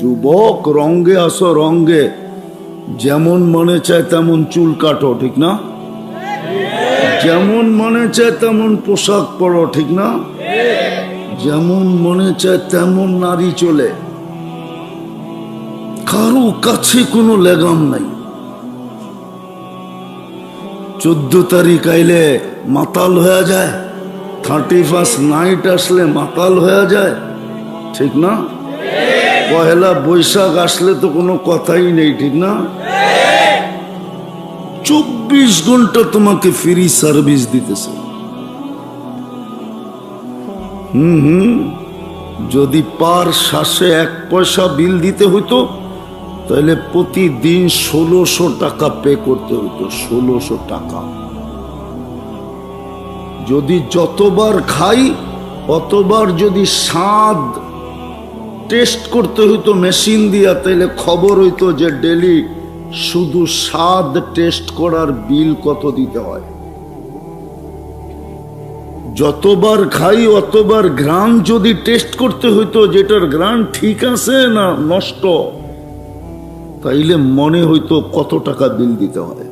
যুবক রঙ্গে আসো, রঙ্গে। যেমন মনে চায় তেমন চুল কাটো, ঠিক না? যেমন মনে চায় তেমন পোশাক পরো, ঠিক না? যেমন মনে চায় তেমন নারী চলে। কারও কাছে কোনো লেগাম নাই। চোদ্দ তারিখ আইলে মাতাল হয়ে যায়। থার্টি ফার্স্ট নাইট আসলে মাতাল হয়ে যায়। ঠিক না? পহেলা বৈশাখ আসলে তো কোনো কথাই নেই, ঠিক না? চব্বিশ ঘণ্টা তোমাকে ফ্রি সার্ভিস দিতেছে। হুম হুম। যদি পার শ্বাসে এক পয়সা বিল দিতে হইতো, তাহলে প্রতিদিন ষোলোশো টাকা পে করতে হতো ষোলোশো টাকা। যদি যতবার খাই, অতবার যদি স্বাদ টেস্ট করতে হইতো মেশিন দিয়া, তাইলে খবর হইতো যে ডেলি শুধু স্বাদ টেস্ট করার বিল কত দিতে হয়। যতবার খাই, অতবার গ্রান যদি টেস্ট করতে হইতো, যেটার গ্রান ঠিক আছে না নষ্ট, তাইলে মনে হইতো কত টাকা বিল দিতে হয়।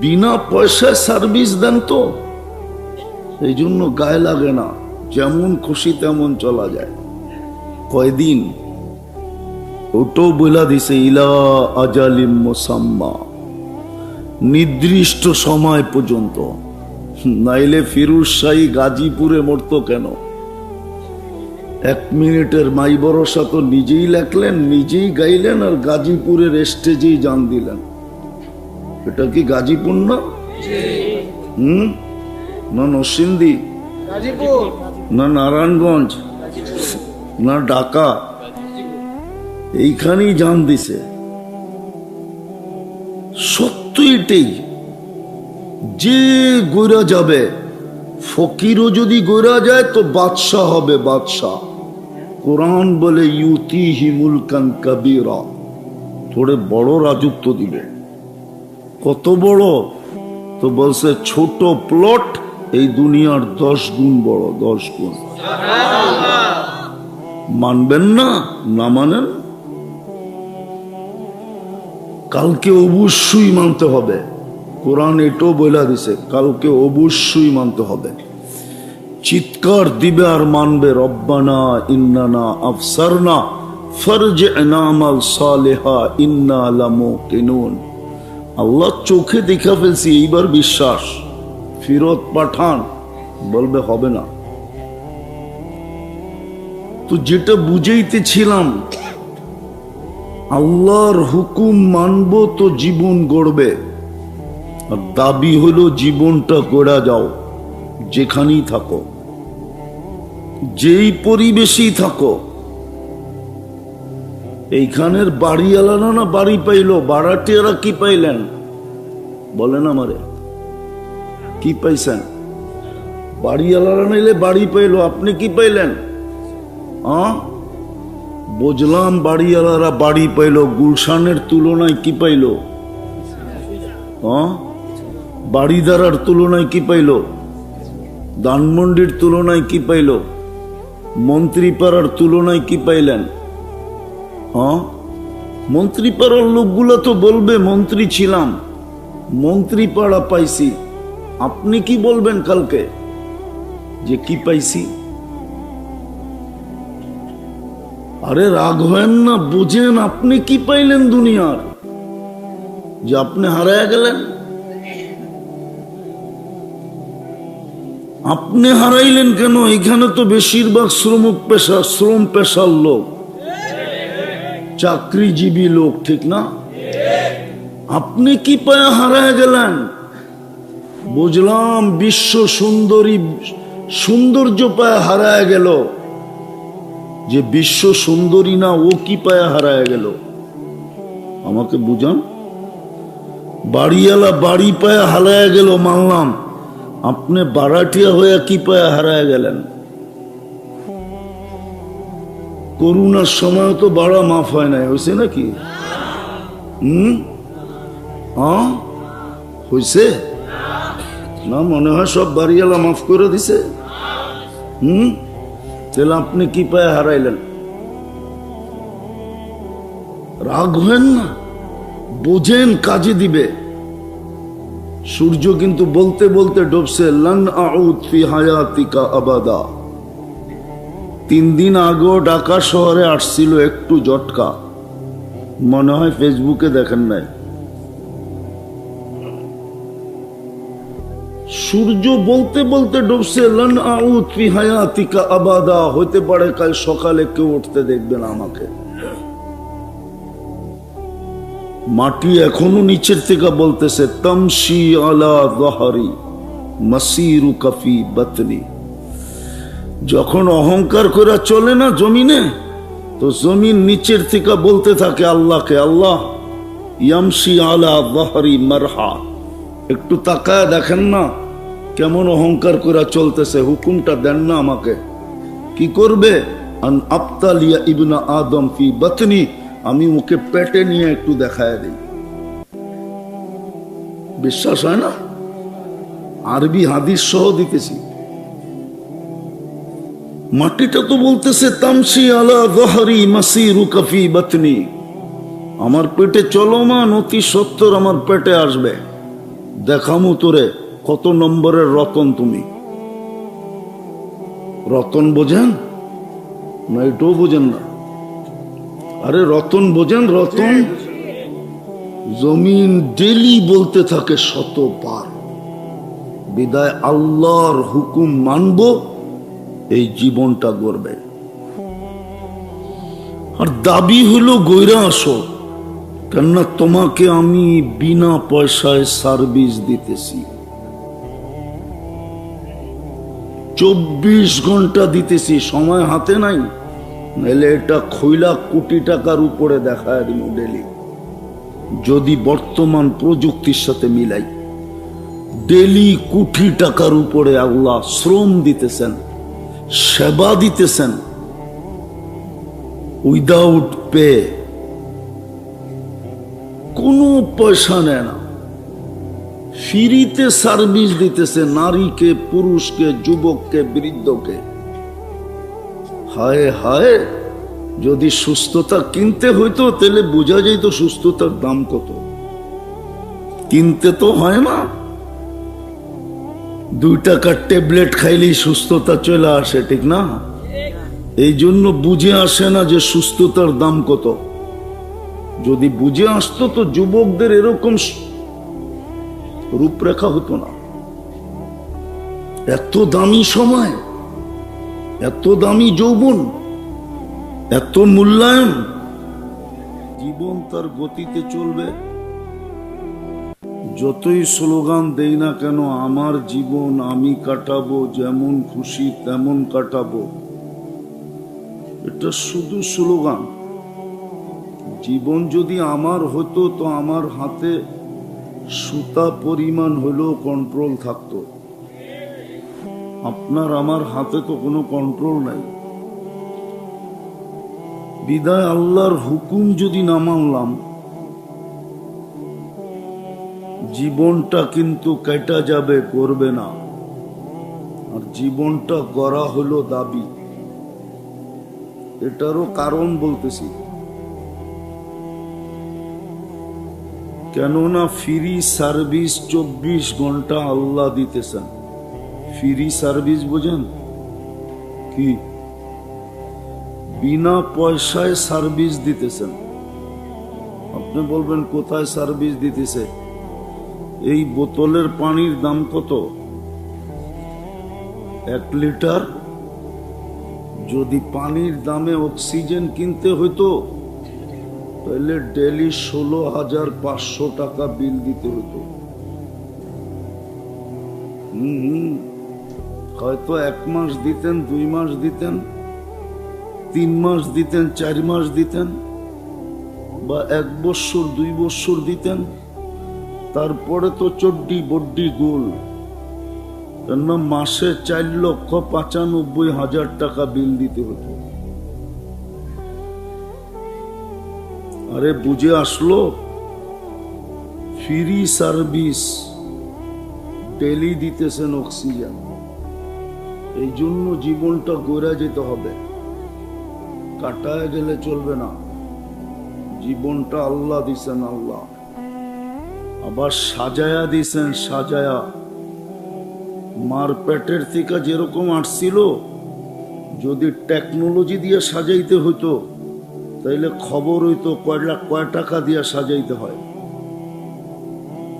বিনা পয়সায় সার্ভিস দেন তো এই জন্য গায়ে লাগে না, যেমন খুশি তেমন চলা যায়। কয়দিন? ওটাও বলা দিছে ইলা আজালিম মোসাম্মা। নির্দিষ্ট সময় পর্যন্ত। নাইলে ফিরুজ শাহী গাজীপুরে মরতো কেন? এক মিনিটের মাই ভরসা তো নিজেই লেখলেন নিজেই গাইলেন আর গাজীপুরের স্টেজেই জান দিলেন। এটা কি গাজীপুর না? হুম? না নরসিংদী? না নারায়ণগঞ্জ? না ডাকা। এইখানেই জান দিছে। সত্য এটাই। যে গৈরা যাবে, ফকিরও যদি গৈরা যায়, তো বাদশাহ হবে বাদশাহ। কোরআন বলে ইউতি হিমুল কান কবিরা। থোড়ে বড় রাজত্ব দিবে। কত বড়? তো বলছে, ছোট প্লট এই দুনিয়ার দশ গুণ বড়, দশ গুণ। মানবেন না না মানেন? কালকে অবশ্যই মানতে হবে। কোরআন এটাও বলে দিছে, কালকে অবশ্যই মানতে হবে। চিৎকার দিবে আর মানবে, রব্বানা ইন্নানা আফসারনা ফরজ এনামাল সালেহা, ইন্না লামো কিনুন আল্লাহ চোখে দেখা ফেলছি, এইবার বিশ্বাস। ফিরত পাঠান, বলবে হবে না। তো যেটা বুঝাইতেছিলাম আল্লাহর হুকুম মানব তো জীবন গড়বে। আর দাবি হলো জীবনটা গড়া যাও, যেখানেই থাকো। যেই পরিবেশেই থাকো। এইখানের বাড়ি বাড়িওয়ালারা না বাড়ি পাইলো বাড়াটিয়ারা কি পাইলেন? বলেন আমারে, কি পাইছেন? বাড়ি বাড়িওয়ালারা নাইলে বাড়ি পাইলো, আপনি কি পাইলেন? বুঝলাম বাড়িওয়ালারা বাড়ি পাইলো, গুলশানের তুলনায় কি পাইলো? বাড়িদারার তুলনায় কি পাইল? ধানমন্ডির তুলনায় কি পাইল? মন্ত্রীপাড়ার তুলনায় কি পাইলেন? হ্যাঁ মন্ত্রীপাড়ার লোকগুলো তো বলবে, মন্ত্রী ছিলাম, মন্ত্রীপাড়া পাইছি। আপনি কি বলবেন কালকে? যে কি পাইছি? আরে রাগ হয়েন না, বুঝেন আপনি কি পাইলেন দুনিয়ার? যে আপনি হারায় গেলেন। আপনি হারাইলেন কেন? এখানে তো বেশিরভাগ শ্রমিক পেশা শ্রম পেশার লোক। চাকরিজীবী লোক, ঠিক না? আপনি কি পায়ে হারায় গেলেন? বুঝলাম বিশ্ব সুন্দরী সৌন্দর্য পায়ে হারায় গেল। যে বিশ্ব সুন্দরী না, ও কি পায়ে হারায় গেল? আমাকে বুঝান? বাড়িওয়ালা বাড়ি পায়ে হারায় গেল মানলাম। আপনি বারাটিয়া হয়ে কি পায়ে হারায় গেলেন? করুণার সময় তো বাড়া মাফ হয় নাই হয়েছে নাকি? হুম? হ্যাঁ হয়েছে না, মনে হয় সব বাড়িওয়ালা মাফ করে দিছে। হুম? তাহলে আপনি কি পায়ে হারাইলেন। রাগ হেন না, বোঝেন কাজে দিবে। সূর্য কিন্তু বলতে বলতে ডুবছে, লন ফি হায়াতিকা আবাদা। তিন দিন আগেও ঢাকা শহরে আসছিল একটু জটকা মনে হয় ফেসবুকে দেখেন নাই। সূর্য বলতে বলতে ডুবছে, লন আউদ ফি হায়াতিকা আবাদা। হইতে পারে কাল সকালে কেউ উঠতে দেখবে না আমাকে। মাটি এখনও নিচের থেকে বলতেছে, তমশি আলা দহারি মাসিরু কফি বতনি। যখন অহংকার করে চলে না জমিনে, তো জমিন নিচের থেকে বলতে থাকে আল্লাহকে, আল্লাহ, ইয়ামশি আলা দহারি মারহা। একটু তাকায় দেখেন না কেমন অহংকার করে চলতেছে, হুকুমটা দেন না আমাকে। কি করবে? আদম ফি বতনি, আমি ওকে পেটে নিয়ে একটু দেখায় দিই। বিশ্বাস হয় না? আরবি হাদিস সহ দিতেছি। মাটিটা তো বলতেছে তামসি আলা মাসি রুকাফি বতনি। আমার পেটে চলমান অতি সত্তর আমার পেটে আসবে। দেখামু তোরে। কত নম্বরের রতন তুমি? রতন বোঝেন? না, এটাও বোঝেন না। আরে, রতন বোঝেন? রতন জমিন ডেলি বলতে থাকে শতবার। বিদায় আল্লাহর হুকুম মানব, এই জীবনটা গড়বে। আর দাবি হলো গৈরা আসো। কেননা তোমাকে আমি বিনা পয়সায় সার্ভিস দিতেছি। চব্বিশ ঘণ্টা দিতেছি, সময় হাতে নাই। নাহলে এটা খৈলা কোটি টাকার উপরে দেখায় ডেলি। যদি বর্তমান প্রযুক্তির সাথে মিলাই, ডেলি কোটি টাকার উপরে আল্লাহ শ্রম দিতেছেন, সেবা দিতেছেন উইদাউট পে কোনো পয়সা নেয় না। ফ্রিতে সার্ভিস দিতেছে নারীকে, পুরুষকে, যুবককে, বৃদ্ধকে। হায় হায়, যদি সুস্থতা কিনতে হইতো, তাহলে বোঝা যেত সুস্থতার দাম কত। কিনতে তো হয় না। দুই টাকার ট্যাবলেট খাইলেই সুস্থতা চলে আসে, ঠিক না? এই জন্য বুঝে আসে না যে সুস্থতার দাম কত। যদি বুঝে আসতো, তো যুবকদের এরকম রূপরেখা হতো না। এত দামি সময়, এত দামি যৌবন, এত মূল্যায়ন, জীবন তার গতিতে চলবে। যতই স্লোগান দেই না কেন, আমার জীবন আমি কাটাবো, যেমন খুশি তেমন কাটাবো। এটা শুধু স্লোগান। জীবন যদি আমার হতো, তো আমার হাতে সুতা পরিমাণ হলেও কন্ট্রোল থাকতো। আপনার আমার হাতে তো কোনো কন্ট্রোল নাই। বিদায় আল্লাহর হুকুম যদি না মানলাম, জীবনটা কিন্তু কেটা যাবে, করবে না। আর জীবনটা গড়া হলো দাবি। এটারও কারণ বলতেছি। কেননা ফ্রি সার্ভিস চব্বিশ ঘণ্টা আল্লাহ দিতেছেন। ফ্রি সার্ভিস বোঝেন? কি? বিনা পয়সায় সার্ভিস দিতেছেন। আপনি বলবেন, কোথায় সার্ভিস দিতেছে? এই বোতলের পানির দাম কত? এক লিটার? যদি পানির দামে অক্সিজেন কিনতে হইতো তাহলে ডেলি ষোলো হাজার পাঁচশো টাকা বিল দিতে হতো। হয়তো এক মাস দিতেন, দুই মাস দিতেন, তিন মাস দিতেন, চার মাস দিতেন, বা এক বৎসর দুই বৎসর দিতেন। তারপরে তো চড্ডি বড্ডি গোল। কেননা মাসে চার লক্ষ পঁচানব্বই হাজার টাকা বিল দিতে হতো। আরে বুঝে আসলো? ফ্রি সার্ভিস, ডেলি দিতেছেন অক্সিজেন। এই জন্য জীবনটা গড়ে যেতে হবে। কাটায় গেলে চলবে না। জীবনটা আল্লাহ দিছেন আল্লাহ। আবার সাজায়া দিছেন সাজায়া। মার পেটের থেকে যেরকম আসছিল, যদি টেকনোলজি দিয়ে সাজাইতে হইতো তাইলে খবর হইতো কয় লাখ কয় টাকা দিয়ে সাজাইতে হয়।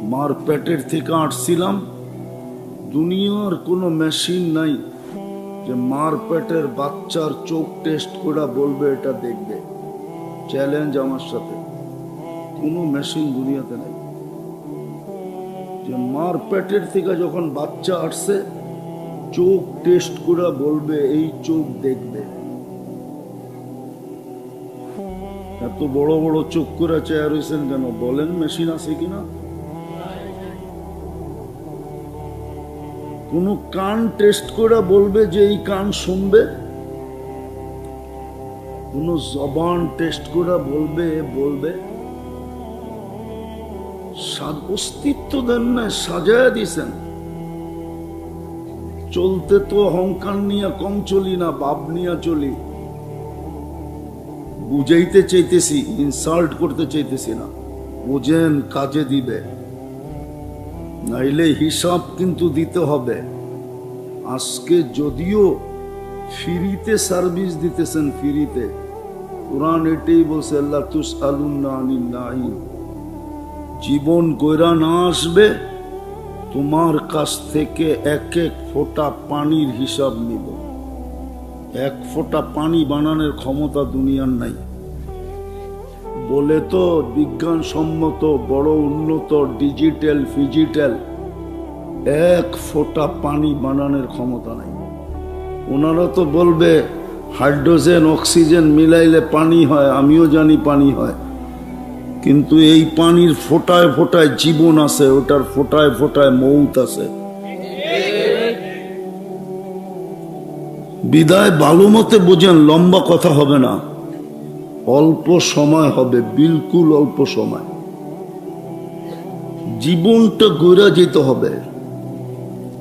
মার পেটের থেকে আসছিলাম দুনিয়ার কোনো মেশিন নাই যে মার পেটের বাচ্চার চোখ টেস্ট করে বলবে, এটা দেখবে। চ্যালেঞ্জ আমার সাথে। কোনো মেশিন দুনিয়াতে নাই। যে মার পেটের থেকে যখন বাচ্চা আসছে চোখ টেস্ট করে বলবে, এই চোখ দেখবে। এত বড় বড় চোখ করে চেয়ার হয়েছেন কেন? বলেন মেশিন আছে কিনা? কোন কান টেস্ট করে বলবে যে এই কান শুনবে? কোন জবান টেস্ট করে বলবে বলবে? অস্তিত্ব দেন না সাজায় দিছেন। চলতে তো অহংকার নিয়ে কম চলি না বাপ নিয়ে চলি। বুঝাইতে চাইতেছি ইনসাল্ট করতে চাইতেছি না। বুঝেন কাজে দিবে। নাইলে হিসাব কিন্তু দিতে হবে। আজকে যদিও ফ্রিতে সার্ভিস দিতেছেন, ফ্রিতে, কোরআন এটাই বলছে আল্লাহ তুস আলুন জীবন কইরা না আসবে, তোমার কাছ থেকে এক এক ফোঁটা পানির হিসাব নিব। এক ফোঁটা পানি বানানোর ক্ষমতা দুনিয়ার নাই। বলে তো বিজ্ঞানসম্মত বড় উন্নত ডিজিটাল ফিজিটাল, এক ফোঁটা পানি বানানোর ক্ষমতা নাই। ওনারা তো বলবে, হাইড্রোজেন, অক্সিজেন মিলাইলে পানি হয়, আমিও জানি পানি হয়। কিন্তু এই পানির ফোটায় ফোটায় জীবন আছে, ওটার ফোটায় ফোটায় মৌত আছে। বিদায় ভালো মতে বোঝেন লম্বা কথা হবে না। অল্প সময় হবে, বিলকুল অল্প সময়। জীবনটা গোরা যেতে হবে।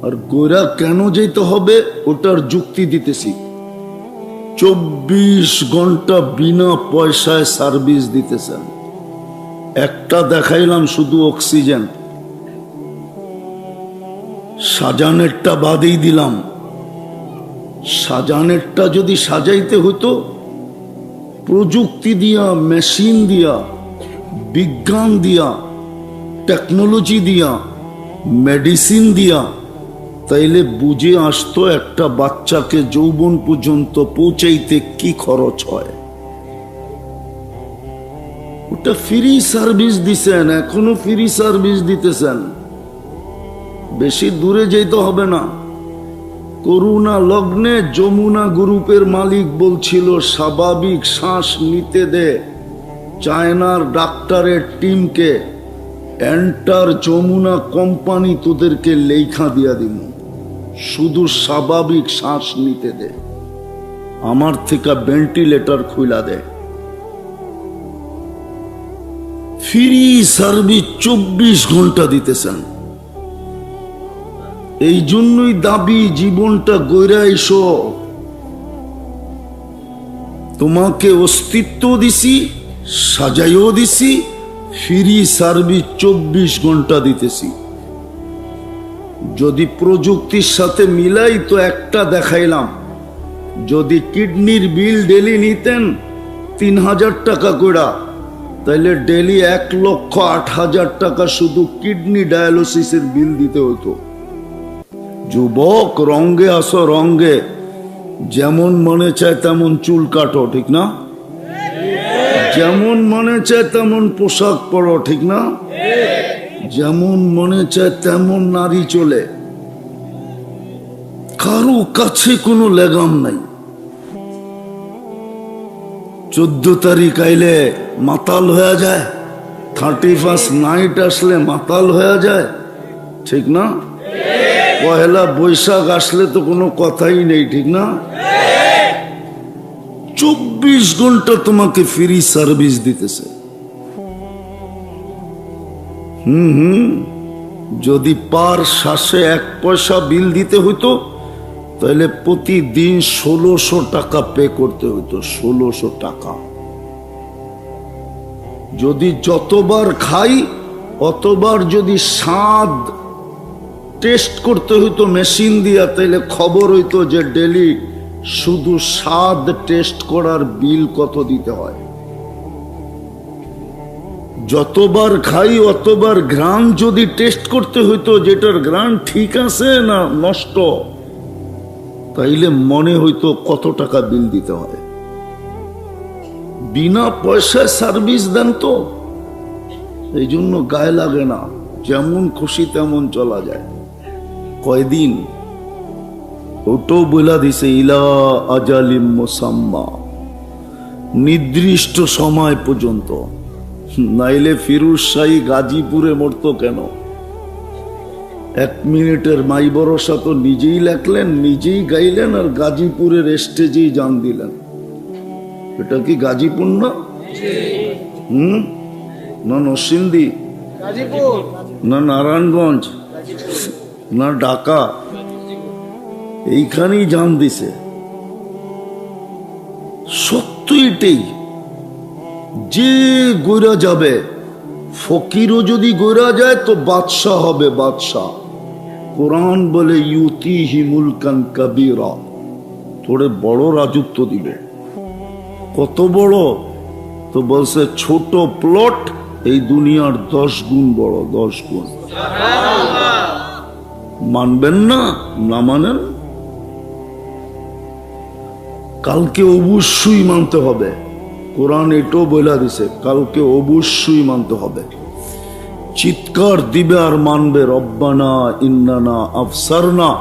আর গোরা কেন যেতে হবে, ওটার যুক্তি দিতেছি। চব্বিশ ঘণ্টা বিনা পয়সায় সার্ভিস দিতেছেন। একটা দেখাইলাম শুধু অক্সিজেন। সাজানেরটা বাদেই দিলাম। সাজানেরটা যদি সাজাইতে হতো প্রযুক্তি দিয়া, মেশিন দিয়া, বিজ্ঞান দিয়া, টেকনোলজি দিয়া, মেডিসিন দিয়া, তাইলে বুঝে আসতো একটা বাচ্চাকে যৌবন পর্যন্ত পৌঁছাইতে কি খরচ হয়। ওটা ফ্রি সার্ভিস দিছেন, এখনও ফ্রি সার্ভিস দিতেছেন। বেশি দূরে যেতে হবে না। করুণা লগ্নে যমুনা গ্রুপের মালিক বলছিল, স্বাভাবিক শ্বাস নিতে দে। চায়নার ডাক্তারের টিমকে, এন্টার যমুনা কোম্পানি তোদেরকে লেখা দিয়া দিব শুধু স্বাভাবিক শ্বাস নিতে দে। আমার থেকে ভেন্টিলেটর খুলা দে। ফ্রি সার্ভিস চব্বিশ ঘণ্টা দিতেছেন। এই জন্যই দাবি জীবনটা গইরা এসো। তোমাকে অস্তিত্ব দিছি, সাজাইও দিছি, ফ্রি সার্ভিস চব্বিশ ঘণ্টা দিতেছি। যদি প্রযুক্তির সাথে মিলাই তো একটা দেখাইলাম, যদি কিডনির বিল ডেলি নিতেন তিন হাজার টাকা কইরা তাহলে ডেলি এক লক্ষ আট হাজার টাকা শুধু কিডনি ডায়ালিসিসের বিল দিতে হতো যুবক রঙ্গে আসো, রঙ্গে। যেমন মনে চায় তেমন চুল কাটো, ঠিক না? যেমন মনে চায় তেমন পোশাক পরো, ঠিক না? যেমন মনে চায় তেমন নারী চলে। কারও কাছে কোনো লেগাম নাই। চোদ্দ তারিখ আইলে মাতাল হয়ে যায়। থার্টি ফার্স্ট নাইট আসলে মাতাল হয়ে যায়, ঠিক না? পহেলা বৈশাখ আসলে তো কোনো কথাই নেই, ঠিক না? চব্বিশ ঘণ্টা তোমাকে ফ্রি সার্ভিস দিতেছে। হুম হুম। যদি পার শ্বাসে এক পয়সা বিল দিতে হইতো, তাহলে প্রতিদিন ষোলোশো টাকা পে করতে হইতো, ষোলোশো টাকা। যদি যতবার খাই, অতবার যদি স্বাদ টেস্ট করতে হইতো মেশিন দিয়া, তাইলে খবর হইতো যে ডেলি শুধু স্বাদ টেস্ট করার বিল কত দিতে হয়। যতবার খাই, অতবার ঘ্রাণ যদি টেস্ট করতে হইতো, যেটার ঘ্রাণ ঠিক আছে না নষ্ট, তাইলে মনে হইতো কত টাকা বিল দিতে হয়। বিনা পয়সায় সার্ভিস দেন তো এই জন্য গায়ে লাগে না, যেমন খুশি তেমন চলা যায়। কয়দিন? ওটাও বইলা দিছে ইলা আজালিম মোসাম্মা। নির্দিষ্ট সময় পর্যন্ত। নাইলে ফিরুজ শাহী গাজীপুরে মরতো কেন? এক মিনিটের মাই ভরসা তো নিজেই লেখলেন নিজেই গাইলেন আর গাজীপুরের স্টেজেই জান দিলেন। এটা কি গাজীপুর না? হুম? না নরসিংদী না নারায়ণগঞ্জ। না ডাকা। এইখানেই জান দিছে। সত্য এটাই। যে গৈরা যাবে, ফকিরও যদি গৈরা যায় তো বাদশাহ হবে বাদশাহ। কোরআন বলে ইউতি হিমুলকান কাবিরা। তোরে বড় রাজত্ব দিবে। কত বড়? তো বলছে, ছোট প্লট, এই দুনিয়ার দশ গুণ বড়, দশ গুণ। মানবেন না না মানেন। কালকে অবশ্যই মানতে হবে। কোরআন এটাও বলে দিছে, কালকে অবশ্যই মানতে হবে। চিৎকার দিবে আর মানবে, রব্বানা ইন্নানা আফসারনা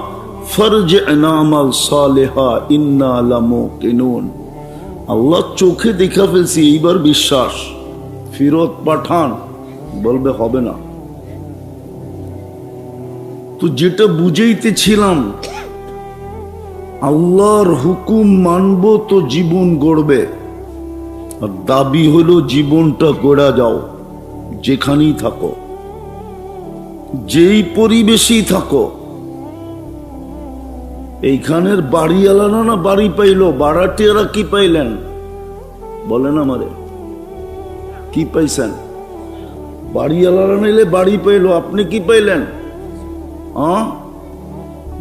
ফরজ এনামাল সালেহা, ইন্না লামো কিনুন আল্লাহ চোখে দেখা ফেলছি, এইবার বিশ্বাস। ফিরত পাঠান, বলবে হবে না। তো যেটা বুঝাইতেছিলাম, আল্লাহর হুকুম মানব তো জীবন গড়বে। আর দাবি হলো জীবনটা গড়া যাও, যেখানেই থাকো। যেই পরিবেশেই থাকো। এইখানের বাড়ি বাড়িওয়ালারা না বাড়ি পাইলো বাড়াটিয়ারা কি পাইলেন? বলেন আমারে, কি পাইছেন? বাড়ি বাড়িওয়ালারা নিলে বাড়ি পাইলো, আপনি কি পাইলেন?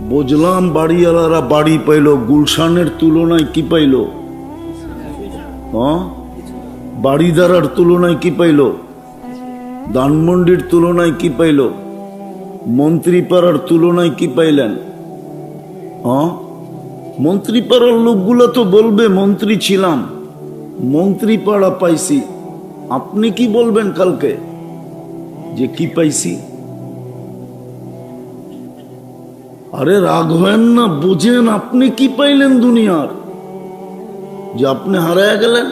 বুঝলাম বাড়িওয়ালারা বাড়ি পাইলো, গুলশানের তুলনায় কি পাইলো? বাড়িদারার তুলনায় কি পাইলো? ধানমন্ডির তুলনায় কি পাইলো? মন্ত্রীপাড়ার তুলনায় কি পাইলেন? মন্ত্রীপাড়ার লোকগুলো তো বলবে, মন্ত্রী ছিলাম। মন্ত্রীপাড়া পাইছি। আপনি কি বলবেন কালকে? যে কি পাইছি? আরে রাগ হয়েন না, বোঝেন আপনি কি পাইলেন দুনিয়ার? যে আপনি হারায় গেলেন।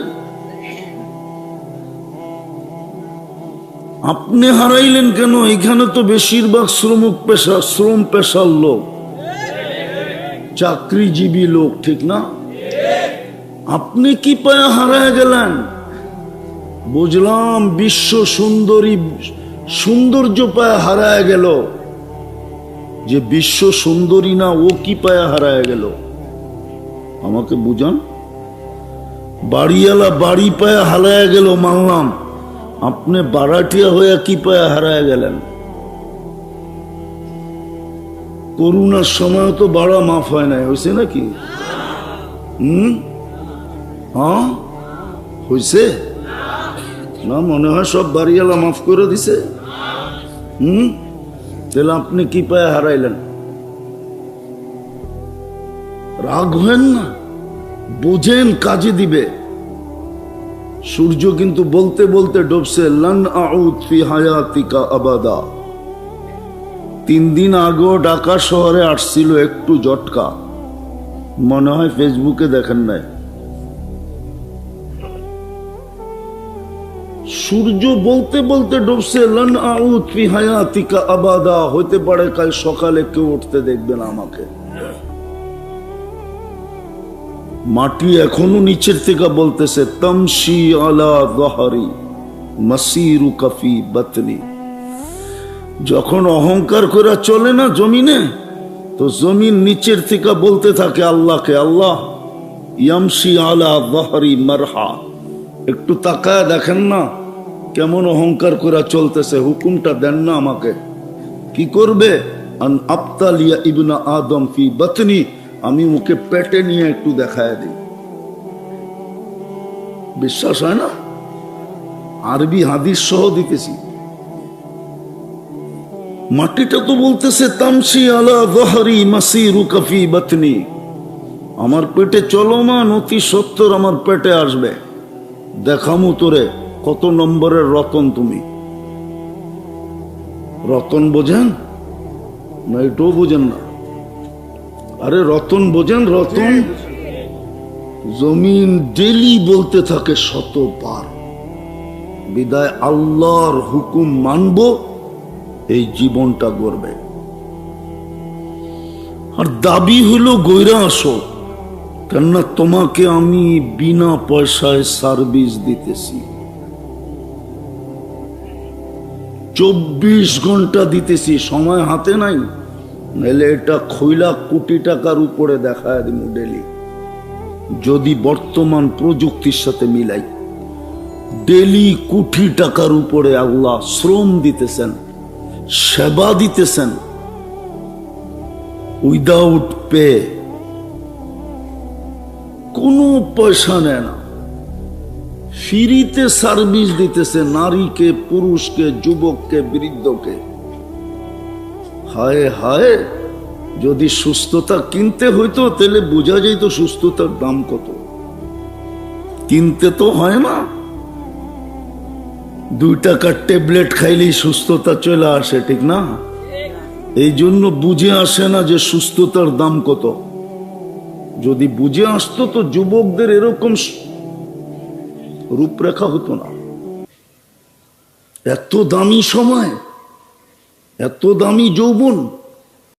আপনি হারাইলেন কেন? এখানে তো বেশিরভাগ শ্রমিক পেশা, শ্রম পেশার লোক। চাকরিজীবী লোক, ঠিক না? আপনি কি পায়ে হারায় গেলেন? বুঝলাম বিশ্ব সুন্দরী, সৌন্দর্য পায়ে হারায় গেল। যে বিশ্ব সুন্দরী না, ও কি পায়া হারায় গেল? আমাকে বুঝান? বাড়িওয়ালা বাড়ি পায়া হারায় গেল মানলাম। আপনি বারাটিয়া হয়ে কি পায়ে হারায় গেলেন? করুণার সময় তো বাড়া মাফ হয় নাই হয়েছে নাকি? হুম? হ্যাঁ? হয়েছে না, মনে হয় সব বাড়িওয়ালা মাফ করে দিছে। হুম? তাহলে আপনি কি পায়ে হারাইলেন? রাগ হেন না, বোঝেন কাজে দিবে। সূর্য কিন্তু বলতে বলতে ডুবছে, লন আউদ হায়াতিকা আবাদা। তিন দিন আগেও ঢাকা শহরে আসছিল একটু জটকা মনে হয় ফেসবুকে দেখেন নাই। সূর্য বলতে বলতে ডুবছে, লন আউদ ফি হায়াতিকা আবাদা। হতে পারে কাল সকালে কেউ উঠতে দেখবে না আমাকে। মাটি এখনও নিচের থেকে বলতেছে, তমশি আলা দহারি মাসিরু কাফি বাতনি। যখন অহংকার করে চলে না জমিনে, তো জমিন নিচের থেকে বলতে থাকে আল্লাহকে, আল্লাহ, ইয়ামশি আলা দহারি মারহা। একটু তাকায় দেখেন না কেমন অহংকার করে চলতেছে, হুকুমটা দেন না আমাকে। কি করবে? আন ইবনা আদম ফি বাতনি, আমি ওকে পেটে নিয়ে একটু দেখায় দিই। বিশ্বাস হয় না? আরবি হাদিস সহ দিতেছি। মাটিটা তো বলতেছে তামসি আলা দহরি মাসি রুকাফি বাতনি। আমার পেটে চলমান অতি সত্তর আমার পেটে আসবে। দেখামু তোরে। কত নম্বরের রতন তুমি? রতন বোঝেন? না, এটাও বোঝেন না। আরে, রতন বোঝেন? রতন জমিন ডেলি বলতে থাকে শতবার। বিদায় আল্লাহর হুকুম মানব, এই জীবনটা গড়বে। আর দাবি হলো গৈরা আসো, কেননা তোমাকে আমি বিনা পয়সায় সার্ভিস দিতেছি। চব্বিশ ঘণ্টা দিতেছি, সময় হাতে নাই। নাহলে এটা খৈলা কোটি টাকার উপরে দেখায় দিব ডেলি। যদি বর্তমান প্রযুক্তির সাথে মিলাই, ডেলি কোটি টাকার উপরে আল্লাহ শ্রম দিতেছেন, সেবা দিতেছেন, উইদাউট পে কোনো পয়সা নেয় না। ফ্রিতে সার্ভিস দিতেছে নারীকে, পুরুষকে, যুবককে, বৃদ্ধকে। হায় হায়, যদি সুস্থতা কিনতে হইতো, তাহলে বোঝা যেত সুস্থতার দাম কত। কিনতে তো হয় না। দুই টাকার ট্যাবলেট খাইলেই সুস্থতা চলে আসে, ঠিক না? এই জন্য বুঝে আসে না যে সুস্থতার দাম কত। যদি বুঝে আসতো তো যুবকদের এরকম রূপরেখা হতো না। এত দামি সময় এত দামি যৌবন